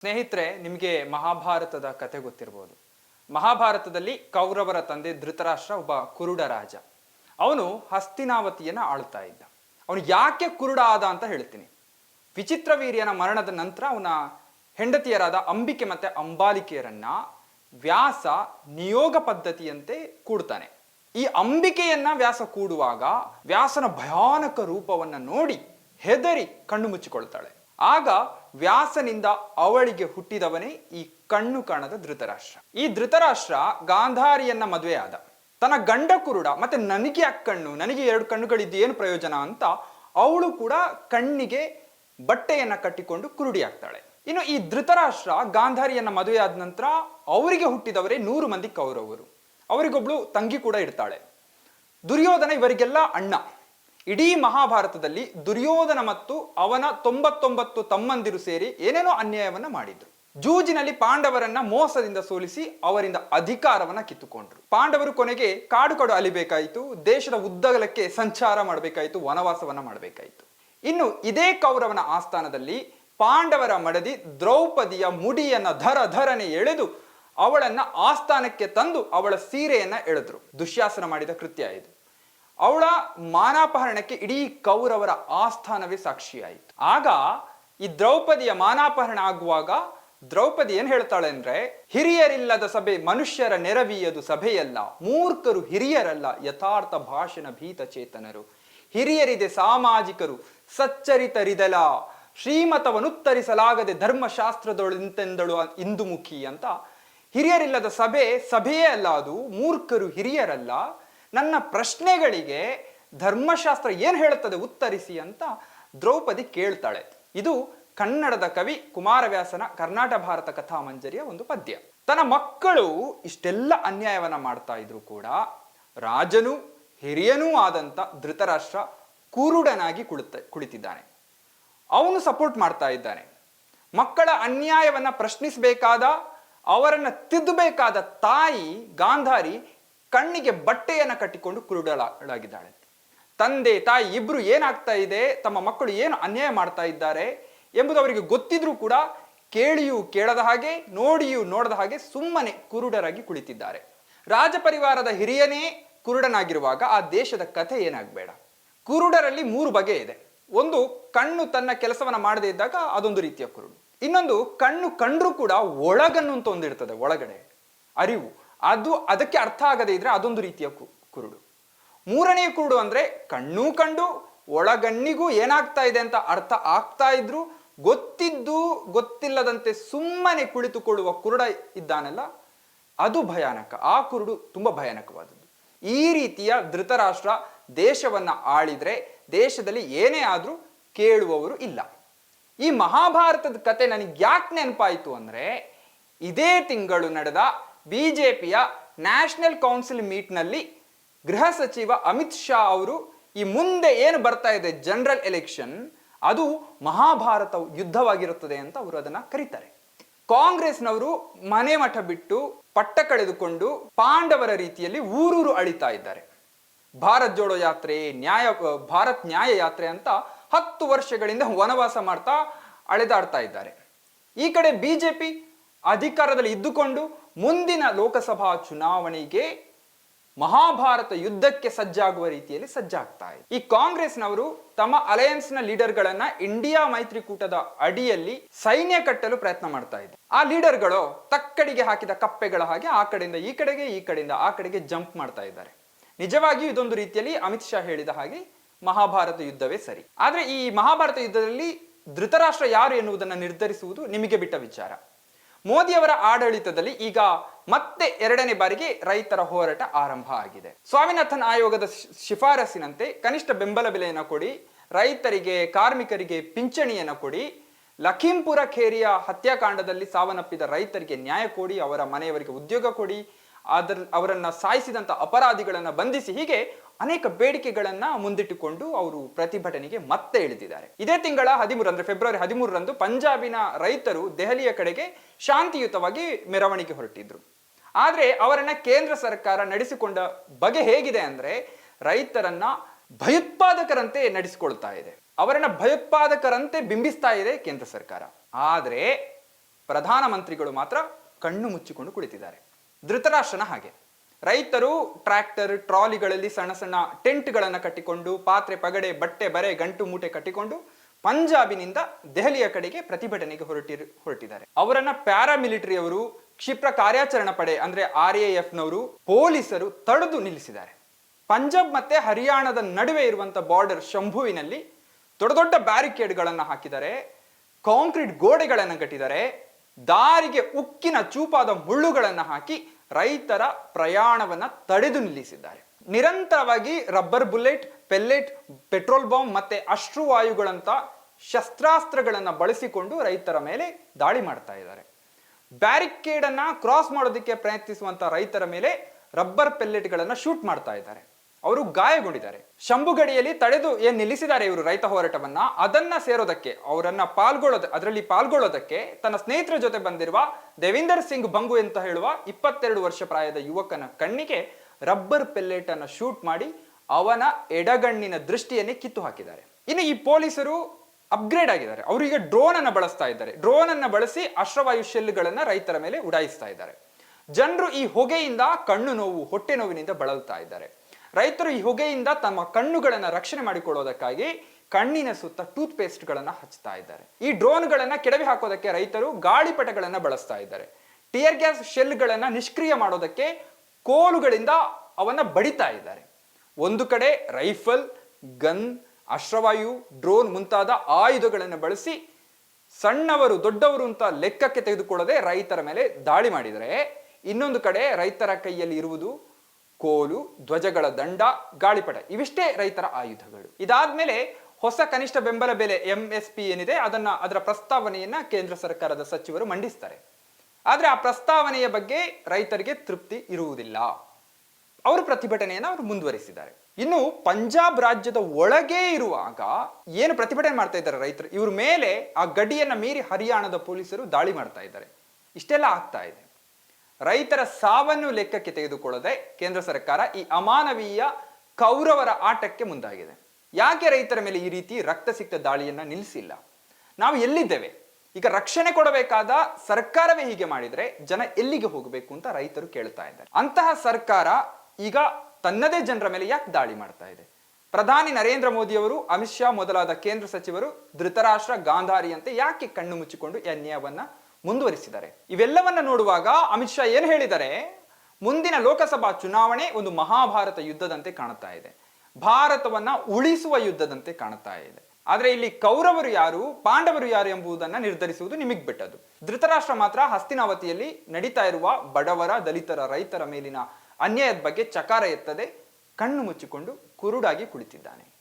ಸ್ನೇಹಿತರೆ, ನಿಮಗೆ ಮಹಾಭಾರತದ ಕತೆ ಗೊತ್ತಿರ್ಬೋದು. ಮಹಾಭಾರತದಲ್ಲಿ ಕೌರವರ ತಂದೆ ಧೃತರಾಷ್ಟ್ರ ಒಬ್ಬ ಕುರುಡ ರಾಜ. ಅವನು ಹಸ್ತಿನಾವತಿಯನ್ನ ಆಳ್ತಾ ಇದ್ದ. ಅವನು ಯಾಕೆ ಕುರುಡ ಆದ ಅಂತ ಹೇಳ್ತೀನಿ. ವಿಚಿತ್ರ ವೀರ್ಯನ ಮರಣದ ನಂತರ ಅವನ ಹೆಂಡತಿಯರಾದ ಅಂಬಿಕೆ ಮತ್ತೆ ಅಂಬಾಲಿಕೆಯರನ್ನ ವ್ಯಾಸ ನಿಯೋಗ ಪದ್ಧತಿಯಂತೆ ಕೂಡ್ತಾನೆ. ಈ ಅಂಬಿಕೆಯನ್ನ ವ್ಯಾಸ ಕೂಡುವಾಗ ವ್ಯಾಸನ ಭಯಾನಕ ರೂಪವನ್ನ ನೋಡಿ ಹೆದರಿ ಕಣ್ಣು ಮುಚ್ಚಿಕೊಳ್ತಾಳೆ. ಆಗ ವ್ಯಾಸನಿಂದ ಅವಳಿಗೆ ಹುಟ್ಟಿದವನೇ ಈ ಕಣ್ಣು ಕಾಣದ ಧೃತರಾಷ್ಟ್ರ. ಈ ಧೃತರಾಷ್ಟ್ರ ಗಾಂಧಾರಿಯನ್ನ ಮದುವೆ ಆದ ತನ್ನ ಗಂಡ ಕುರುಡ, ಮತ್ತೆ ನನಗೆ ಆ ಕಣ್ಣು? ನನಗೆ ಎರಡು ಕಣ್ಣುಗಳಿದ್ದು ಏನು ಪ್ರಯೋಜನ ಅಂತ ಅವಳು ಕೂಡ ಕಣ್ಣಿಗೆ ಬಟ್ಟೆಯನ್ನ ಕಟ್ಟಿಕೊಂಡು ಕುರುಡಿ ಆಗ್ತಾಳೆ ಇನ್ನು ಈ ಧೃತರಾಷ್ಟ್ರ ಗಾಂಧಾರಿಯನ್ನ ಮದುವೆ ಆದ ನಂತರ ಅವರಿಗೆ ಹುಟ್ಟಿದವರೇ ನೂರು ಮಂದಿ ಕೌರವರು. ಅವರಿಗೊಬ್ಳು ತಂಗಿ ಕೂಡ ಇರ್ತಾಳೆ ದುರ್ಯೋಧನ ಇವರಿಗೆಲ್ಲ ಅಣ್ಣ. ಇಡೀ ಮಹಾಭಾರತದಲ್ಲಿ ದುರ್ಯೋಧನ ಮತ್ತು ಅವನ ತೊಂಬತ್ತೊಂಬತ್ತು ತಮ್ಮಂದಿರು ಸೇರಿ ಏನೇನೋ ಅನ್ಯಾಯವನ್ನ ಮಾಡಿದ್ರು. ಜೂಜಿನಲ್ಲಿ ಪಾಂಡವರನ್ನ ಮೋಸದಿಂದ ಸೋಲಿಸಿ ಅವರಿಂದ ಅಧಿಕಾರವನ್ನ ಕಿತ್ತುಕೊಂಡ್ರು. ಪಾಂಡವರು ಕೊನೆಗೆ ಕಾಡು ಕಾಡು ಅಲಿಬೇಕಾಯಿತು, ದೇಶದ ಉದ್ದಗಲಕ್ಕೆ ಸಂಚಾರ ಮಾಡಬೇಕಾಯಿತು, ವನವಾಸವನ್ನ ಮಾಡಬೇಕಾಯಿತು. ಇನ್ನು ಇದೇ ಕೌರವನ ಆಸ್ಥಾನದಲ್ಲಿ ಪಾಂಡವರ ಮಡದಿ ದ್ರೌಪದಿಯ ಮುಡಿಯನ್ನ ಧರ ಧರನೆ ಎಳೆದು ಅವಳನ್ನ ಆಸ್ಥಾನಕ್ಕೆ ತಂದು ಅವಳ ಸೀರೆಯನ್ನ ಎಳೆದ್ರು. ದುಶ್ಯಾಸನ ಮಾಡಿದ ಕೃತ್ಯ ಇದು. ಅವಳ ಮಾನಾಪಹರಣಕ್ಕೆ ಇಡೀ ಕೌರವರ ಆಸ್ಥಾನವೇ ಸಾಕ್ಷಿಯಾಯಿತು. ಆಗ ಈ ದ್ರೌಪದಿಯ ಮಾನಾಪಹರಣ ಆಗುವಾಗ ದ್ರೌಪದಿ ಏನ್ ಹೇಳ್ತಾಳೆ ಅಂದ್ರೆ, ಹಿರಿಯರಿಲ್ಲದ ಸಭೆ ಮನುಷ್ಯರ ನೆರವಿಯದು ಸಭೆಯಲ್ಲ, ಮೂರ್ಖರು ಹಿರಿಯರಲ್ಲ, ಯಥಾರ್ಥ ಭಾಷಣ ಭೀತ ಚೇತನರು. ಹಿರಿಯರಿದೆ ಸಾಮಾಜಿಕರು, ಸಚ್ಚರಿತರಿದಲ ಶ್ರೀಮತವನ್ನುತ್ತರಿಸಲಾಗದೆ ಧರ್ಮಶಾಸ್ತ್ರದೊಳ ನಿಂತೆಂದಳು ಇಂದುಮುಖಿ ಅಂತ. ಹಿರಿಯರಿಲ್ಲದ ಸಭೆ ಸಭೆಯೇ ಅಲ್ಲ ಅದು, ಮೂರ್ಖರು ಹಿರಿಯರಲ್ಲ ನನ್ನ ಪ್ರಶ್ನೆಗಳಿಗೆ ಧರ್ಮಶಾಸ್ತ್ರ ಏನು ಹೇಳುತ್ತದೆ ಉತ್ತರಿಸಿ ಅಂತ ದ್ರೌಪದಿ ಕೇಳ್ತಾಳೆ. ಇದು ಕನ್ನಡದ ಕವಿ ಕುಮಾರವ್ಯಾಸನ ಕರ್ನಾಟ ಭಾರತ ಕಥಾಮಂಜರಿಯ ಒಂದು ಪದ್ಯ. ತನ್ನ ಮಕ್ಕಳು ಇಷ್ಟೆಲ್ಲ ಅನ್ಯಾಯವನ್ನ ಮಾಡ್ತಾ ಇದ್ರು ಕೂಡ ರಾಜನು ಹಿರಿಯನೂ ಆದಂತ ಧೃತರಾಷ್ಟ್ರ ಕುರುಡನಾಗಿ ಕುಳಿತ ಕುಳಿತಿದ್ದಾನೆ. ಅವನು ಸಪೋರ್ಟ್ ಮಾಡ್ತಾ ಇದ್ದಾನೆ. ಮಕ್ಕಳ ಅನ್ಯಾಯವನ್ನ ಪ್ರಶ್ನಿಸಬೇಕಾದ, ಅವರನ್ನು ತಿದ್ದಬೇಕಾದ ತಾಯಿ ಗಾಂಧಾರಿ ಕಣ್ಣಿಗೆ ಬಟ್ಟೆಯನ್ನು ಕಟ್ಟಿಕೊಂಡು ಕುರುಡಳಾಗಿದ್ದಾಳೆ. ತಂದೆ, ತಾಯಿ ಇಬ್ರು ಏನಾಗ್ತಾ ಇದೆ, ತಮ್ಮ ಮಕ್ಕಳು ಏನು ಅನ್ಯಾಯ ಮಾಡ್ತಾ ಇದ್ದಾರೆ ಎಂಬುದು ಅವರಿಗೆ ಗೊತ್ತಿದ್ರೂ ಕೂಡ ಕೇಳಿಯೂ ಕೇಳದ ಹಾಗೆ, ನೋಡಿಯೂ ನೋಡದ ಹಾಗೆ ಸುಮ್ಮನೆ ಕುರುಡರಾಗಿ ಕುಳಿತಿದ್ದಾರೆ. ರಾಜಪರಿವಾರದ ಹಿರಿಯನೇ ಕುರುಡನಾಗಿರುವಾಗ ಆ ದೇಶದ ಕಥೆ ಏನಾಗಬೇಡ. ಕುರುಡರಲ್ಲಿ ಮೂರು ಬಗೆ ಇದೆ. ಒಂದು, ಕಣ್ಣು ತನ್ನ ಕೆಲಸವನ್ನ ಮಾಡದೇ ಇದ್ದಾಗ ಅದೊಂದು ರೀತಿಯ ಕುರುಡು. ಇನ್ನೊಂದು, ಕಣ್ಣು ಕಂಡ್ರೂ ಕೂಡ ಒಳಗನ್ನು ಅಂತ ಒಂದಿರ್ತದೆ, ಒಳಗಡೆ. ಅರಿವು. ಅದು ಅದಕ್ಕೆ ಅರ್ಥ ಆಗದೇ ಇದ್ರೆ ಅದೊಂದು ರೀತಿಯ ಕುರುಡು. ಮೂರನೇ ಕುರುಡು ಅಂದ್ರೆ ಕಣ್ಣು ಕಂಡು ಒಳಗಣ್ಣಿಗೂ ಏನಾಗ್ತಾ ಇದೆ ಅಂತ ಅರ್ಥ ಆಗ್ತಾ ಇದ್ರು ಗೊತ್ತಿದ್ದು ಗೊತ್ತಿಲ್ಲದಂತೆ ಸುಮ್ಮನೆ ಕುಳಿತುಕೊಳ್ಳುವ ಕುರುಡ ಇದ್ದಾನಲ್ಲ, ಅದು ಭಯಾನಕ. ಆ ಕುರುಡು ತುಂಬಾ ಭಯಾನಕವಾದದ್ದು. ಈ ರೀತಿಯ ಧೃತರಾಷ್ಟ್ರ ದೇಶವನ್ನ ಆಳಿದ್ರೆ ದೇಶದಲ್ಲಿ ಏನೇ ಆದ್ರೂ ಕೇಳುವವರು ಇಲ್ಲ. ಈ ಮಹಾಭಾರತದ ಕತೆ ನನಗೆ ಯಾಕೆ ನೆನಪಾಯಿತು ಅಂದ್ರೆ ಇದೇ ತಿಂಗಳು ನಡೆದ ಬಿಜೆಪಿಯ ನ್ಯಾಷನಲ್ ಕೌನ್ಸಿಲ್ ಮೀಟ್ನಲ್ಲಿ ಗೃಹ ಸಚಿವ ಅಮಿತ್ ಶಾ ಅವರು ಈ ಮುಂದೆ ಏನು ಬರ್ತಾ ಇದೆ ಜನರಲ್ ಎಲೆಕ್ಷನ್, ಅದು ಮಹಾಭಾರತ ಯುದ್ಧವಾಗಿರುತ್ತದೆ ಅಂತ ಅವರು ಅದನ್ನ ಕರೀತಾರೆ. ಕಾಂಗ್ರೆಸ್ನವರು ಮನೆ ಮಠ ಬಿಟ್ಟು ಪಟ್ಟ ಕಳೆದುಕೊಂಡು ಪಾಂಡವರ ರೀತಿಯಲ್ಲಿ ಊರೂರು ಅಳಿತಾ ಇದ್ದಾರೆ. ಭಾರತ್ ಜೋಡೋ ಯಾತ್ರೆ, ನ್ಯಾಯ, ಭಾರತ್ ನ್ಯಾಯ ಯಾತ್ರೆ ಅಂತ ಹತ್ತು ವರ್ಷಗಳಿಂದ ವನವಾಸ ಮಾಡ್ತಾ ಅಳೆದಾಡ್ತಾ ಇದ್ದಾರೆ. ಈ ಕಡೆ ಬಿಜೆಪಿ ಅಧಿಕಾರದಲ್ಲಿ ಇದ್ದುಕೊಂಡು ಮುಂದಿನ ಲೋಕಸಭಾ ಚುನಾವಣೆಗೆ ಮಹಾಭಾರತ ಯುದ್ಧಕ್ಕೆ ಸಜ್ಜಾಗುವ ರೀತಿಯಲ್ಲಿ ಸಜ್ಜಾಗ್ತಾ ಇದೆ. ಈ ಕಾಂಗ್ರೆಸ್ನವರು ತಮ್ಮ ಅಲಯನ್ಸ್ನ ಲೀಡರ್ಗಳನ್ನ ಇಂಡಿಯಾ ಮೈತ್ರಿಕೂಟದ ಅಡಿಯಲ್ಲಿ ಸೈನ್ಯ ಕಟ್ಟಲು ಪ್ರಯತ್ನ ಮಾಡ್ತಾ ಇದೆ. ಆ ಲೀಡರ್ಗಳು ತಕ್ಕಡಿಗೆ ಹಾಕಿದ ಕಪ್ಪೆಗಳ ಹಾಗೆ ಆ ಕಡೆಯಿಂದ ಈ ಕಡೆಗೆ, ಈ ಕಡೆಯಿಂದ ಆ ಕಡೆಗೆ ಜಂಪ್ ಮಾಡ್ತಾ ಇದ್ದಾರೆ. ನಿಜವಾಗಿಯೂ ಇದೊಂದು ರೀತಿಯಲ್ಲಿ ಅಮಿತ್ ಶಾ ಹೇಳಿದ ಹಾಗೆ ಮಹಾಭಾರತ ಯುದ್ಧವೇ ಸರಿ. ಆದ್ರೆ ಈ ಮಹಾಭಾರತ ಯುದ್ಧದಲ್ಲಿ ಧೃತರಾಷ್ಟ್ರ ಯಾರು ಎನ್ನುವುದನ್ನು ನಿರ್ಧರಿಸುವುದು ನಿಮಗೆ ಬಿಟ್ಟ ವಿಚಾರ. ಮೋದಿಯವರ ಆಡಳಿತದಲ್ಲಿ ಈಗ ಮತ್ತೆ ಎರಡನೇ ಬಾರಿಗೆ ರೈತರ ಹೋರಾಟ ಆರಂಭ ಆಗಿದೆ. ಸ್ವಾಮಿನಾಥನ್ ಆಯೋಗದ ಶಿಫಾರಸಿನಂತೆ ಕನಿಷ್ಠ ಬೆಂಬಲ ಬೆಲೆಯನ್ನು ಕೊಡಿ, ರೈತರಿಗೆ, ಕಾರ್ಮಿಕರಿಗೆ ಪಿಂಚಣಿಯನ್ನು ಕೊಡಿ, ಲಖೀಂಪುರ ಖೇರಿಯ ಹತ್ಯಾಕಾಂಡದಲ್ಲಿ ಸಾವನ್ನಪ್ಪಿದ ರೈತರಿಗೆ ನ್ಯಾಯ ಕೊಡಿ, ಅವರ ಮನೆಯವರಿಗೆ ಉದ್ಯೋಗ ಕೊಡಿ ಅದರ ಅವರನ್ನ ಸಾಯಿಸಿದಂತ ಅಪರಾಧಿಗಳನ್ನ ಬಂಧಿಸಿ ಹೀಗೆ ಅನೇಕ ಬೇಡಿಕೆಗಳನ್ನ ಮುಂದಿಟ್ಟುಕೊಂಡು ಅವರು ಪ್ರತಿಭಟನೆಗೆ ಮತ್ತೆ ಇಳಿದಿದ್ದಾರೆ. ಇದೇ ತಿಂಗಳ ಹದಿಮೂರು ಅಂದ್ರೆ ಫೆಬ್ರವರಿ ಹದಿಮೂರರಂದು ಪಂಜಾಬಿನ ರೈತರು ದೆಹಲಿಯ ಕಡೆಗೆ ಶಾಂತಿಯುತವಾಗಿ ಮೆರವಣಿಗೆ ಹೊರಟಿದ್ರು. ಆದ್ರೆ ಅವರನ್ನ ಕೇಂದ್ರ ಸರ್ಕಾರ ನಡೆಸಿಕೊಂಡ ಬಗೆ ಹೇಗಿದೆ ಅಂದ್ರೆ ರೈತರನ್ನ ಭಯೋತ್ಪಾದಕರಂತೆ ನಡೆಸಿಕೊಳ್ತಾ ಇದೆ. ಅವರನ್ನ ಭಯೋತ್ಪಾದಕರಂತೆ ಬಿಂಬಿಸ್ತಾ ಇದೆ ಕೇಂದ್ರ ಸರ್ಕಾರ. ಆದ್ರೆ ಪ್ರಧಾನಮಂತ್ರಿಗಳು ಮಾತ್ರ ಕಣ್ಣು ಮುಚ್ಚಿಕೊಂಡು ಕುಳಿತಿದ್ದಾರೆ. ಧೃತರಾಷ್ಟ್ರನ ಹಾಗೆ. ರೈತರು ಟ್ರ್ಯಾಕ್ಟರ್, ಟ್ರಾಲಿಗಳಲ್ಲಿ ಸಣ್ಣ ಸಣ್ಣ ಟೆಂಟ್ಗಳನ್ನು ಕಟ್ಟಿಕೊಂಡು, ಪಾತ್ರೆ, ಪಗಡೆ, ಬಟ್ಟೆ, ಬರೆ, ಗಂಟು, ಮೂಟೆ ಕಟ್ಟಿಕೊಂಡು ಪಂಜಾಬಿನಿಂದ ದೆಹಲಿಯ ಕಡೆಗೆ ಪ್ರತಿಭಟನೆಗೆ ಹೊರಟಿರು, ಹೊರಟಿದ್ದಾರೆ. ಅವರನ್ನ ಪ್ಯಾರಾಮಿಲಿಟರಿ ಅವರು ಕ್ಷಿಪ್ರ ಕಾರ್ಯಾಚರಣಾ ಪಡೆ ಅಂದ್ರೆ ಆರ್ ಎ ಎಫ್ನವರು, ಪೊಲೀಸರು ತಡೆದು ನಿಲ್ಲಿಸಿದ್ದಾರೆ. ಪಂಜಾಬ್ ಮತ್ತೆ ಹರಿಯಾಣದ ನಡುವೆ ಇರುವಂತ ಬಾರ್ಡರ್ ಶಂಭುವಿನಲ್ಲಿ ದೊಡ್ಡ ದೊಡ್ಡ ಬ್ಯಾರಿಕೇಡ್ಗಳನ್ನು ಹಾಕಿದ್ದಾರೆ. ಕಾಂಕ್ರೀಟ್ ಗೋಡೆಗಳನ್ನು ಕಟ್ಟಿದ್ದಾರೆ. ದಾರಿಗೆ ಉಕ್ಕಿನ ಚೂಪಾದ ಮುಳ್ಳುಗಳನ್ನು ಹಾಕಿ ರೈತರ ಪ್ರಯಾಣವನ್ನು ತಡೆದು ನಿಲ್ಲಿಸಿದ್ದಾರೆ. ನಿರಂತರವಾಗಿ rubber bullet, pellet, petrol bomb ಮತ್ತೆ ಅಶ್ರುವಾಯುಗಳಂತ ಶಸ್ತ್ರಾಸ್ತ್ರಗಳನ್ನು ಬಳಸಿಕೊಂಡು ರೈತರ ಮೇಲೆ ದಾಳಿ ಮಾಡ್ತಾ ಇದ್ದಾರೆ. ಬ್ಯಾರಿಕೇಡನ್ನು ಕ್ರಾಸ್ ಮಾಡೋದಕ್ಕೆ ಪ್ರಯತ್ನಿಸುವಂತ ರೈತರ ಮೇಲೆ ರಬ್ಬರ್ ಪೆಲ್ಲೆಟ್ಗಳನ್ನು ಶೂಟ್ ಮಾಡ್ತಾ ಇದ್ದಾರೆ. ಅವರು ಗಾಯಗೊಂಡಿದ್ದಾರೆ. ಶಂಭುಗಡಿಯಲ್ಲಿ ತಡೆದು ಏನ್ ನಿಲ್ಲಿಸಿದ್ದಾರೆ ಇವರು ರೈತ ಹೋರಾಟವನ್ನ? ಅದನ್ನ ಸೇರೋದಕ್ಕೆ, ಅವರನ್ನ ಪಾಲ್ಗೊಳ್ಳೋದ, ಅದರಲ್ಲಿ ಪಾಲ್ಗೊಳ್ಳೋದಕ್ಕೆ ತನ್ನ ಸ್ನೇಹಿತರ ಜೊತೆ ಬಂದಿರುವ ದೇವಿಂದರ್ ಸಿಂಗ್ ಬಂಗು ಅಂತ ಹೇಳುವ ಇಪ್ಪತ್ತೆರಡು ವರ್ಷ ಪ್ರಾಯದ ಯುವಕನ ಕಣ್ಣಿಗೆ ರಬ್ಬರ್ ಪೆಲ್ಲೆಟ್ ಅನ್ನ ಶೂಟ್ ಮಾಡಿ ಅವನ ಎಡಗಣ್ಣಿನ ದೃಷ್ಟಿಯನ್ನೇ ಕಿತ್ತು ಹಾಕಿದ್ದಾರೆ. ಇನ್ನು ಈ ಪೊಲೀಸರು ಅಪ್ಗ್ರೇಡ್ ಆಗಿದ್ದಾರೆ. ಅವರು ಈಗ ಡ್ರೋನ್ ಅನ್ನ ಬಳಸ್ತಾ ಇದ್ದಾರೆ. ಡ್ರೋನ್ ಅನ್ನ ಬಳಸಿ ಅಶ್ರವಾಯು ಶೆಲ್ಗಳನ್ನ ರೈತರ ಮೇಲೆ ಉಡಾಯಿಸ್ತಾ ಇದ್ದಾರೆ. ಜನರು ಈ ಹೊಗೆಯಿಂದ ಕಣ್ಣು ನೋವು, ಹೊಟ್ಟೆ ನೋವಿನಿಂದ ಬಳಲ್ತಾ ಇದ್ದಾರೆ. ರೈತರು ಈ ಹೊಗೆಯಿಂದ ತಮ್ಮ ಕಣ್ಣುಗಳನ್ನು ರಕ್ಷಣೆ ಮಾಡಿಕೊಳ್ಳೋದಕ್ಕಾಗಿ ಕಣ್ಣಿನ ಸುತ್ತ ಟೂತ್ ಪೇಸ್ಟ್ಗಳನ್ನು ಹಚ್ತಾ ಇದ್ದಾರೆ. ಈ ಡ್ರೋನ್ಗಳನ್ನು ಕೆಡವಿ ಹಾಕೋದಕ್ಕೆ ರೈತರು ಗಾಳಿಪಟಗಳನ್ನು ಬಳಸ್ತಾ ಇದ್ದಾರೆ. ಟಿಯರ್ ಗ್ಯಾಸ್ ಶೆಲ್ಗಳನ್ನು ನಿಷ್ಕ್ರಿಯ ಮಾಡೋದಕ್ಕೆ ಕೋಲುಗಳಿಂದ ಅವನ್ನ ಬಡಿತಾ ಇದ್ದಾರೆ. ಒಂದು ಕಡೆ ರೈಫಲ್, ಗನ್, ಅಶ್ರವಾಯು, ಡ್ರೋನ್ ಮುಂತಾದ ಆಯುಧಗಳನ್ನು ಬಳಸಿ ಸಣ್ಣವರು, ದೊಡ್ಡವರು ಅಂತ ಲೆಕ್ಕಕ್ಕೆ ತೆಗೆದುಕೊಳ್ಳದೆ ರೈತರ ಮೇಲೆ ದಾಳಿ ಮಾಡಿದರೆ ಇನ್ನೊಂದು ಕಡೆ ರೈತರ ಕೈಯಲ್ಲಿ ಇರುವುದು ಕೋಲು, ಧ್ವಜಗಳ ದಂಡ, ಗಾಳಿಪಟ ಇವಿಷ್ಟೇ ರೈತರ ಆಯುಧಗಳು. ಇದಾದ್ಮೇಲೆ ಹೊಸ ಕನಿಷ್ಠ ಬೆಂಬಲ ಬೆಲೆ ಎಂ ಎಸ್ ಪಿ ಏನಿದೆ, ಅದನ್ನ ಅದರ ಪ್ರಸ್ತಾವನೆಯನ್ನ ಕೇಂದ್ರ ಸರ್ಕಾರದ ಸಚಿವರು ಮಂಡಿಸ್ತಾರೆ. ಆದ್ರೆ ಆ ಪ್ರಸ್ತಾವನೆಯ ಬಗ್ಗೆ ರೈತರಿಗೆ ತೃಪ್ತಿ ಇರುವುದಿಲ್ಲ. ಅವರು ಪ್ರತಿಭಟನೆಯನ್ನು ಅವರು ಮುಂದುವರಿಸಿದ್ದಾರೆ. ಇನ್ನು ಪಂಜಾಬ್ ರಾಜ್ಯದ ಒಳಗೆ ಇರುವಾಗ ಏನು ಪ್ರತಿಭಟನೆ ಮಾಡ್ತಾ ಇದ್ದಾರೆ ರೈತರು? ಇವ್ರ ಮೇಲೆ ಆ ಗಡಿಯನ್ನ ಮೀರಿ ಹರಿಯಾಣದ ಪೊಲೀಸರು ದಾಳಿ ಮಾಡ್ತಾ ಇದ್ದಾರೆ. ಇಷ್ಟೆಲ್ಲ ಆಗ್ತಾ ಇದೆ. ರೈತರ ಸಾವನ್ನು ಲೆಕ್ಕಕ್ಕೆ ತೆಗೆದುಕೊಳ್ಳದೆ ಕೇಂದ್ರ ಸರ್ಕಾರ ಈ ಅಮಾನವೀಯ ಕೌರವರ ಆಟಕ್ಕೆ ಮುಂದಾಗಿದೆ. ಯಾಕೆ ರೈತರ ಮೇಲೆ ಈ ರೀತಿ ರಕ್ತ ಸಿಕ್ತ ದಾಳಿಯನ್ನ ನಿಲ್ಲಿಸಿಲ್ಲ? ನಾವು ಎಲ್ಲಿದ್ದೇವೆ? ಈಗ ರಕ್ಷಣೆ ಕೊಡಬೇಕಾದ ಸರ್ಕಾರವೇ ಹೀಗೆ ಮಾಡಿದ್ರೆ ಜನ ಎಲ್ಲಿಗೆ ಹೋಗಬೇಕು ಅಂತ ರೈತರು ಕೇಳ್ತಾ ಇದ್ದಾರೆ. ಅಂತಹ ಸರ್ಕಾರ ಈಗ ತನ್ನದೇ ಜನರ ಮೇಲೆ ಯಾಕೆ ದಾಳಿ ಮಾಡ್ತಾ ಇದೆ? ಪ್ರಧಾನಿ ನರೇಂದ್ರ ಮೋದಿ ಅವರು, ಅಮಿತ್ ಶಾ ಮೊದಲಾದ ಕೇಂದ್ರ ಸಚಿವರು, ಧೃತರಾಷ್ಟ್ರ ಗಾಂಧಾರಿಯಂತೆ ಯಾಕೆ ಕಣ್ಣು ಮುಚ್ಚಿಕೊಂಡು ಈ ಅನ್ಯಾಯವನ್ನ ಮುಂದುವರಿಸಿದ್ದಾರೆ. ಇವೆಲ್ಲವನ್ನ ನೋಡುವಾಗ ಅಮಿತ್ ಶಾ ಏನು ಹೇಳಿದ್ದಾರೆ? ಮುಂದಿನ ಲೋಕಸಭಾ ಚುನಾವಣೆ ಒಂದು ಮಹಾಭಾರತ ಯುದ್ಧದಂತೆ ಕಾಣುತ್ತಾ ಇದೆ. ಭಾರತವನ್ನ ಉಳಿಸುವ ಯುದ್ಧದಂತೆ ಕಾಣುತ್ತಾ ಇದೆ. ಆದ್ರೆ ಇಲ್ಲಿ ಕೌರವರು ಯಾರು, ಪಾಂಡವರು ಯಾರು ಎಂಬುದನ್ನ ನಿರ್ಧರಿಸುವುದು ನಿಮಗೆ ಬಿಟ್ಟದ್ದು. ಧೃತರಾಷ್ಟ್ರ ಮಾತ್ರ ಹಸ್ತಿನಾವತಿಯಲ್ಲಿ ನಡೀತಾ ಇರುವ ಬಡವರ, ದಲಿತರ, ರೈತರ ಮೇಲಿನ ಅನ್ಯಾಯದ ಬಗ್ಗೆ ಚಕಾರ ಎತ್ತದೆ ಕಣ್ಣು ಮುಚ್ಚಿಕೊಂಡು ಕುರುಡಾಗಿ ಕುಳಿತಿದ್ದಾನೆ.